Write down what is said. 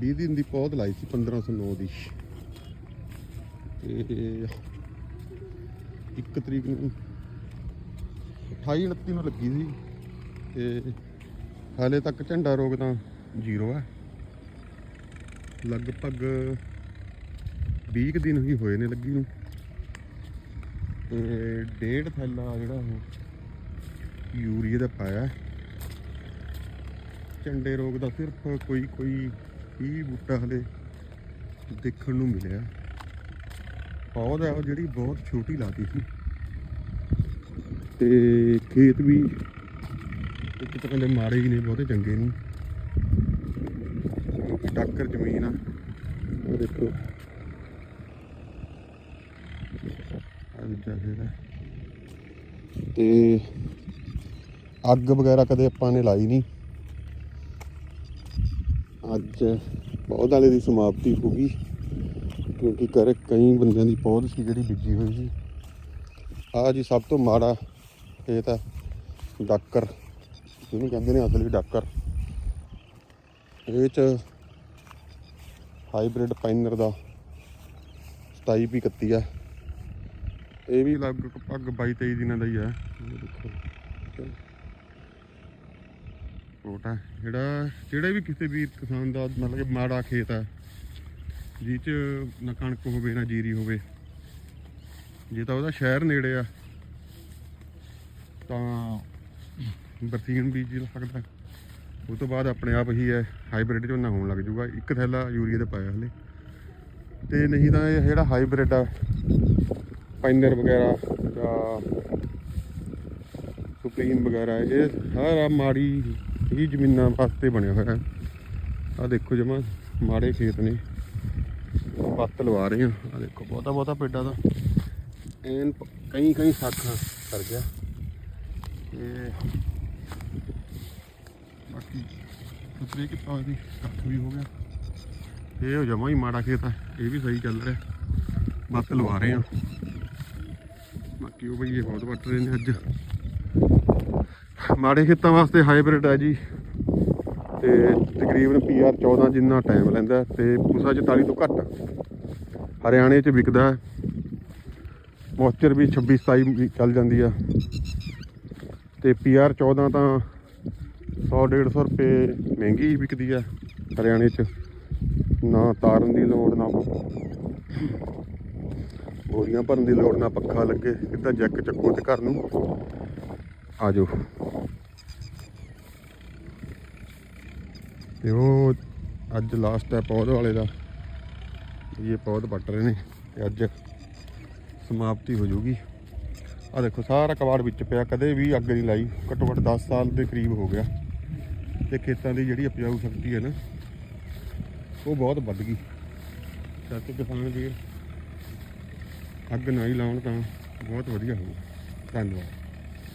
20 ਦਿਨ ਦੀ ਪੌਦ ਲਾਈ ਸੀ 1509 ਦੀ। ਤੇ 1 ਤਰੀਕ ਨੂੰ 28 29 ਨੂੰ ਲੱਗੀ ਸੀ। ਤੇ ਹਾਲੇ ਤੱਕ ਝੰਡਾ ਰੋਗ ਤਾਂ ਜ਼ੀਰੋ ਹੈ ਲਗਭਗ 20 ਕੁ ਦਿਨ ਹੀ ਹੋਏ ਨੇ ਲੱਗੀ ਨੂੰ। ਤੇ ਡੇਢ ਥੈਲਾ ਜਿਹੜਾ ਉਹ ਯੂਰੀਆ ਦਾ ਪਾਇਆ। ਝੰਡੇ ਰੋਗ ਦਾ ਸਿਰਫ ਕੋਈ ਕੋਈ ਕੀ ਬੂਟਾ ਹਲੇ ਦੇਖਣ ਨੂੰ ਮਿਲਿਆ। ਪੌਦ ਹੈ ਉਹ ਜਿਹੜੀ ਬਹੁਤ ਛੋਟੀ ਲਾਤੀ ਸੀ। ਤੇ ਖੇਤ ਵੀ ਇੱਕ ਤਰ੍ਹਾਂ ਦੇ ਮਾੜੇ ਹੀ ਨੇ, ਬਹੁਤੇ ਚੰਗੇ ਨਹੀਂ। ਟੱਕਰ ਜ਼ਮੀਨ ਆ, ਉਹ ਦੇਖੋ। ਦੂਜਾ ਖੇਤ ਹੈ ਤੇ ਅੱਗ ਵਗੈਰਾ ਕਦੇ ਆਪਾਂ ਨੇ ਲਾਈ ਨਹੀਂ। ਅੱਜ ਪੌਦ ਵਾਲੇ ਦੀ ਸਮਾਪਤੀ ਹੋ ਗਈ, ਕਿਉਂਕਿ ਕਰ ਕਈ ਬੰਦਿਆਂ ਦੀ ਪੌਦ ਸੀ ਜਿਹੜੀ ਬੀਜੀ ਹੋਈ ਸੀ। ਆ ਜੀ ਸਭ ਤੋਂ ਮਾੜਾ ਖੇਤ ਹੈ ਡਾਕਰ, ਜਿਹਨੂੰ ਕਹਿੰਦੇ ਨੇ ਅਸਲੀ ਡਾਕਰ। ਇਹ ਚ ਹਾਈਬ੍ਰਿਡ ਪਾਈਨਰ ਦਾ 27 ਵੀ 31 ਆ। ਇਹ ਵੀ ਲਗਭਗ 22 23 ਦਿਨਾਂ ਦਾ ਹੀ ਆ। ਇਹ ਦੇਖੋ ਛੋਟਾ ਜਿਹੜਾ ਜਿਹੜਾ ਵੀ ਕਿਸੇ ਵੀ ਕਿਸਾਨ ਦਾ ਮਤਲਬ ਕਿ ਮਾੜਾ ਖੇਤ ਹੈ ਜਿਹ ਚ ਨਾ ਕਣਕ ਹੋਵੇ, ਨਾ ਜੀਰੀ ਹੋਵੇ, ਜੇ ਤਾਂ ਉਹਦਾ ਸ਼ਹਿਰ ਨੇੜੇ ਆ, ਤਾਂ ਬਰਸੀਨ ਬੀਜ ਸਕਦਾ। ਉਹ ਤੋਂ ਬਾਅਦ ਆਪਣੇ ਆਪ ਹੀ ਹੈ, ਹਾਈਬ੍ਰਿਡ ਝੋਨਾ ਹੋਣ ਲੱਗ ਜੂਗਾ। ਇੱਕ ਥੈਲਾ ਯੂਰੀਆ ਦਾ ਪਾਇਆ ਹਲੇ। ਤੇ ਨਹੀਂ ਤਾਂ ਇਹ ਜਿਹੜਾ ਹਾਈਬ੍ਰਿਡ ਆ, ਪਾਈਨਰ ਵਗੈਰਾ ਜਾਂ ਸੁਪਰੀਮ ਵਗੈਰਾ, ਇਹ ਸਾਰਾ ਮਾੜੀ ਹੀ ਜ਼ਮੀਨਾਂ ਵਾਸਤੇ ਬਣਿਆ ਹੋਇਆ ਆ ਦੇਖੋ ਜਮਾ, ਮਾੜੇ ਖੇਤ ਨੇ। ਪੱਤ ਲਵਾ ਰਹੇ ਆ ਆ ਦੇਖੋ, ਬਹੁਤਾ ਬਹੁਤਾ ਪੇਡਾ ਦਾ। ਐਨ ਕਈ ਕਈ ਸਾਖਾਂ ਕਰ ਗਿਆ। ਇਹ ਬਾਕੀ ਸੁਪਰੇ ਕੀਤਾ ਹੋਇਆ ਦੀ ਕੱਖ ਵੀ ਹੋ ਗਿਆ। ਇਹ ਹੋ ਜਮਾ ਹੀ ਮਾੜਾ ਖੇਤ ਆ ਇਹ ਵੀ ਸਹੀ ਚੱਲ ਰਿਹਾ। ਬੱਤ ਲਵਾ ਰਹੇ ਆ ਬਾਕੀ ਉਹ ਬਈ ਬਹੁਤ ਵੱਟ ਰਹੇ ਨੇ ਅੱਜ। ਮਾੜੇ ਖੇਤਾਂ ਵਾਸਤੇ ਹਾਈਬ੍ਰਿਡ ਹੈ ਜੀ। ਤੇ ਤਕਰੀਬਨ ਪੀਆਰ 14 ਜਿੰਨਾ ਟਾਈਮ ਲੈਂਦਾ ਹੈ ਤੇ ਪੂਸਾ 44 ਤੋਂ ਘੱਟ। ਹਰਿਆਣੇ 'ਚ ਵਿਕਦਾ ਹੈ। ਮੋਇਸਚਰ ਵੀ 26 27 ਵੀ ਚੱਲ ਜਾਂਦੀ ਆ। ਤੇ ਪੀਆਰ 14 ਤਾਂ 100 150 ਰੁਪਏ ਮਹਿੰਗੀ ਹੀ ਵਿਕਦੀ ਆ ਹਰਿਆਣੇ 'ਚ। ਨਾ ਤਾਰਨ ਦੀ ਲੋੜ, ਨਾ ਬੋਰੀਆਂ ਭਰਨ ਦੀ ਲੋੜ, ਨਾ ਪੱਖਾ ਲੱਗੇ। ਸਿੱਧਾ ਜੈਕ ਚੱਕੋ ਤੇ ਘਰ ਨੂੰ। ਆ ਜਾਓ ਤੇ ਉਹ ਅੱਜ ਲਾਸਟ ਹੈ ਪੌਦ ਵਾਲੇ ਦਾ। ਇਹ ਪੌਦ ਪੱਟ ਰਹੇ ਨੇ ਤੇ ਅੱਜ ਸਮਾਪਤੀ ਹੋ ਜਾਊਗੀ ਆ ਦੇਖੋ, ਸਾਰਾ ਕਬਾੜ ਵਿੱਚ ਪਿਆ, ਕਦੇ ਵੀ ਅੱਗ ਨਹੀਂ ਲਾਈ। ਘੱਟੋ ਘੱਟ 10 ਸਾਲ ਦੇ ਕਰੀਬ ਹੋ ਗਿਆ। ਤੇ ਖੇਤਾਂ ਦੀ ਜਿਹੜੀ ਉਪਜਾਊ ਸ਼ਕਤੀ ਹੈ ਨਾ, ਉਹ ਬਹੁਤ ਵੱਧ ਗਈ। ਸੱਚ ਕਿਸਾਨ ਵੀਰ ਅੱਗ ਨਾ ਹੀ ਲਾਉਣ ਤਾਂ ਬਹੁਤ ਵਧੀਆ ਹੋਊ। ਧੰਨਵਾਦ।